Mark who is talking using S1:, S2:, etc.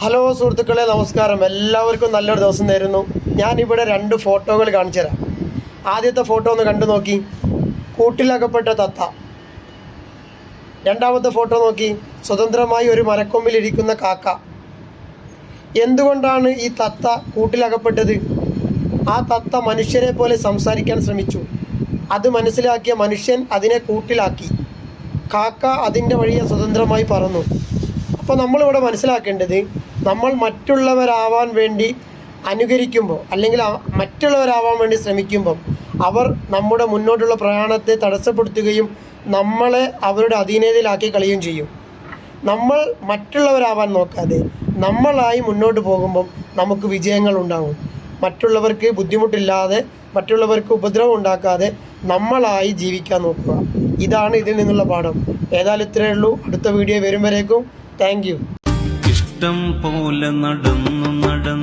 S1: Hello സുഹൃത്തുക്കളെ നമസ്കാരം. എല്ലാവർക്കും നല്ലൊരു ദിവസം നേരുന്നു. ഞാനിവിടെ രണ്ട് ഫോട്ടോകൾ കാണിച്ചു തരാം ആദ്യത്തെ ഫോട്ടോ ഒന്ന് കണ്ടു നോക്കി. കൂട്ടിലകപ്പെട്ട തത്ത. രണ്ടാമത്തെ ഫോട്ടോ നോക്കി. സ്വതന്ത്രമായി ഒരു മരക്കൊമ്പിലിരിക്കുന്ന കാക്ക. എന്തുകൊണ്ടാണ് ഈ തത്ത കൂട്ടിലകപ്പെട്ടത്? ആ തത്ത മനുഷ്യരെ പോലെ സംസാരിക്കാൻ ശ്രമിച്ചു. അത് മനസ്സിലാക്കിയ മനുഷ്യൻ അതിനെ കൂട്ടിലാക്കി. കാക്ക അതിന്റെ വഴിയെ സ്വതന്ത്രമായി പറന്നു. അപ്പോൾ നമ്മളിവിടെ മനസ്സിലാക്കേണ്ടത് നമ്മൾ മറ്റുള്ളവരാവാൻ വേണ്ടി അനുകരിക്കുമ്പോൾ അല്ലെങ്കിൽ മറ്റുള്ളവരാവാൻ വേണ്ടി ശ്രമിക്കുമ്പോൾ അവർ നമ്മുടെ മുന്നോട്ടുള്ള പ്രയാണത്തെ തടസ്സപ്പെടുത്തുകയും നമ്മളെ അവരുടെ അധീനതയിലാക്കി കളയുകയും ചെയ്യും. നമ്മൾ മറ്റുള്ളവരാവാൻ നോക്കാതെ നമ്മളായി മുന്നോട്ട് പോകുമ്പം നമുക്ക് വിജയങ്ങൾ ഉണ്ടാകും. മറ്റുള്ളവർക്ക് ബുദ്ധിമുട്ടില്ലാതെ മറ്റുള്ളവർക്ക് ഉപദ്രവം ഉണ്ടാക്കാതെ നമ്മളായി ജീവിക്കാൻ നോക്കുക. ഇതാണ് ഇതിൽ നിന്നുള്ള പാഠം. ഏതായാലും ഇത്രയേ ഉള്ളൂ. അടുത്ത വീഡിയോ വരും വരേക്കും താങ്ക് യു.
S2: ഇഷ്ടം പോലെ നടന്നു നടന്നേ